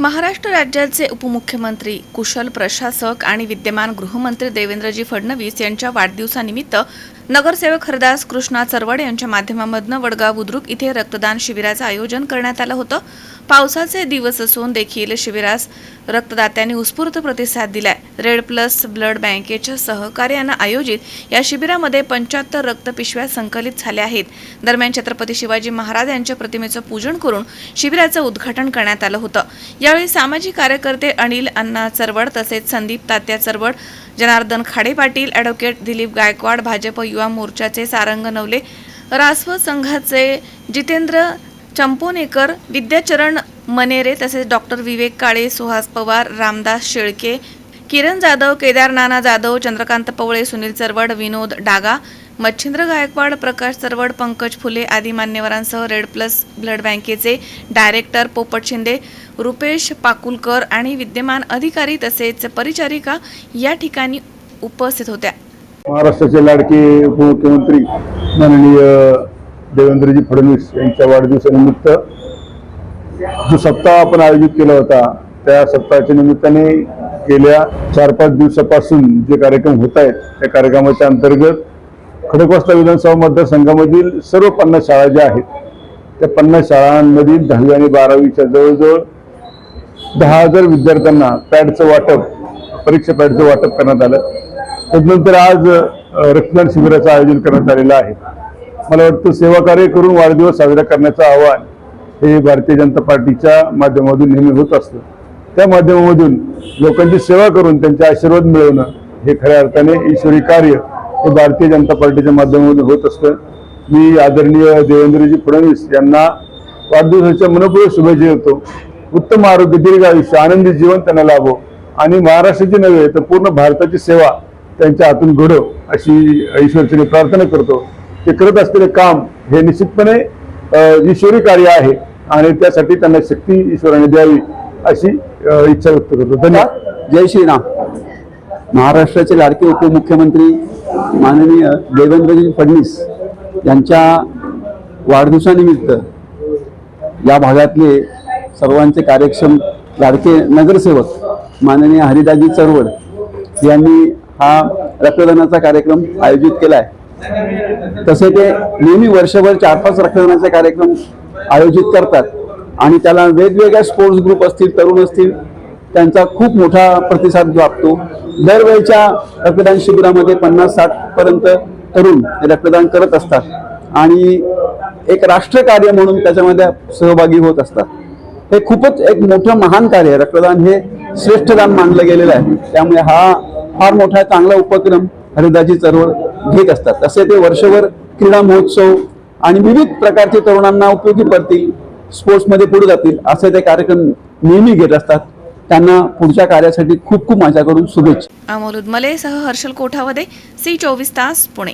महाराष्ट्र राज्याचे उपमुख्यमंत्री कुशल प्रशासक आणि विद्यमान गृहमंत्री देवेंद्रजी फडणवीस यांच्या वाढदिवसानिमित्त नगरसेवक हरदास कृष्णा चरवड यांच्या माध्यमामधनं वडगाव बुद्रुक इथे रक्तदान शिबिराचं आयोजन करण्यात आलं होतं. पावसाचे दिवस असून देखील शिबिरास रक्तदात्यांनी उत्स्फूर्त प्रतिसाद दिलाय. रेड प्लस ब्लड बँकेच्या सहकार्यानं आयोजित या शिबिरामध्ये पंच्याहत्तर रक्तपिशव्या संकलित झाल्या आहेत. दरम्यान छत्रपती शिवाजी महाराज यांच्या प्रतिमेचं पूजन करून शिबिराचं उद्घाटन करण्यात आलं होतं. यावेळी सामाजिक कार्यकर्ते अनिल अण्णा चरवड तसेच संदीप तात्या चरवड जनार्दन खाडे पाटील ॲडव्होकेट दिलीप गायकवाड भाजप युवा मोर्चाचे सारंग नवले. रासव संघाचे जितेंद्र चंपोनेकर विद्याचरण मनेरे तसेच डॉक्टर विवेक काळे सुहास पवार रामदास शेळके किरण जाधव केदार नाना जाधव चंद्रकांत पवळे सुनील चरवड विनोद डागा मच्छिंद्र गायकवाड प्रकाश चरवड पंकज फुले आदी मान्यवरांसह रेड प्लस ब्लड बँकेचे डायरेक्टर पोपट शिंदे रुपेश पाकुलकर आणि विद्यमान अधिकारी तसेच परिचारिका या ठिकाणी उपस्थित होत्या. महाराष्ट्राचे लाडके उपमुख्यमंत्री माननीय देवेंद्रजी फडणवीस यांच्या वाढदिवसानिमित्त जो सप्ताह आपण आयोजित केला होता त्या सप्ताहाच्या निमित्ताने गेल्या चार पाच दिवसापासून जे कार्यक्रम होत आहेत त्या कार्यक्रमाच्या अंतर्गत खडकवासला विधानसभा मतदारसंघामधील सर्व पन्नास शाळा ज्या आहेत त्या पन्नास शाळांमधील दहावी आणि बारावीच्या जवळजवळ दहा हजार विद्यार्थ्यांना पॅडचं वाटप परीक्षा पॅडचं वाटप करण्यात आलं. त्यानंतर आज रक्तदान शिबिराचं आयोजन करण्यात आलेलं आहे. मला वाटतं सेवा कार्य करून वाढदिवस साजरा करण्याचं आव्हान हे भारतीय जनता पार्टीच्या माध्यमातून नेहमी होत असतं. त्या माध्यमामधून लोकांची सेवा करून त्यांचे आशीर्वाद मिळवणं हे खऱ्या अर्थाने ईश्वरी कार्य हे भारतीय जनता पार्टीच्या माध्यमातून होत असतं. मी आदरणीय देवेंद्रजी फडणवीस यांना वाढदिवसाच्या मनपूर्वक शुभेच्छा देतो. उत्तम आरोग्य दीर्घ आयुष्य आनंदी जीवन त्यांना लाभो. आणि महाराष्ट्राची नव्हे तर पूर्ण भारताची सेवा त्यांच्या हातून घडो अशी ईश्वरचरणी प्रार्थना करतो. ते करत असलेले काम हे निश्चितपणे ईश्वरी कार्य आहे आणि त्यासाठी त्यांना शक्ती ईश्वराने द्यावी अशी इच्छा व्यक्त करतो. धन्यवाद. जय श्रीराम. महाराष्ट्राचे लाडके उपमुख्यमंत्री माननीय देवेंद्रजी फडणवीस यांच्या वाढदिवसानिमित्त या भागातले सर्वांचे कार्यक्षम लाडके नगरसेवक माननीय हरिदाजी चरवड यांनी हा रक्तदानाचा कार्यक्रम आयोजित केला आहे तसे ते नेहमी वर्षभर चार पाच रक्तदानाचे कार्यक्रम आयोजित करतात आणि त्याला वेगवेगळ्या स्पोर्ट्स ग्रुप असतील तरुण असतील त्यांचा खूप मोठा प्रतिसाद लाभतो. दरवेळच्या रक्तदान शिबिरामध्ये पन्नास साठ पर्यंत तरुण रक्तदान करत असतात आणि एक राष्ट्रकार्य म्हणून त्याच्यामध्ये सहभागी होत असतात. हे खूपच एक मोठं महान कार्य आहे. रक्तदान हे श्रेष्ठ दान मानलं गेलेलं आहे. त्यामुळे हा फार मोठा चांगला उपक्रम हरिदाजी चळवळ घेत असतात. तसे ते वर्षभर क्रीडा महोत्सव आणि विविध प्रकारचे तरुणांना उपयोगी पडतील स्पोर्ट्समध्ये पुढे जातील असे ते कार्यक्रम नेहमी घेत असतात. त्यांना पुढच्या कार्यासाठी खूप खूप माझ्याकडून शुभेच्छा. अमोल उदमले सह हर्षल कोठावदे सी चोवीस तास पुणे.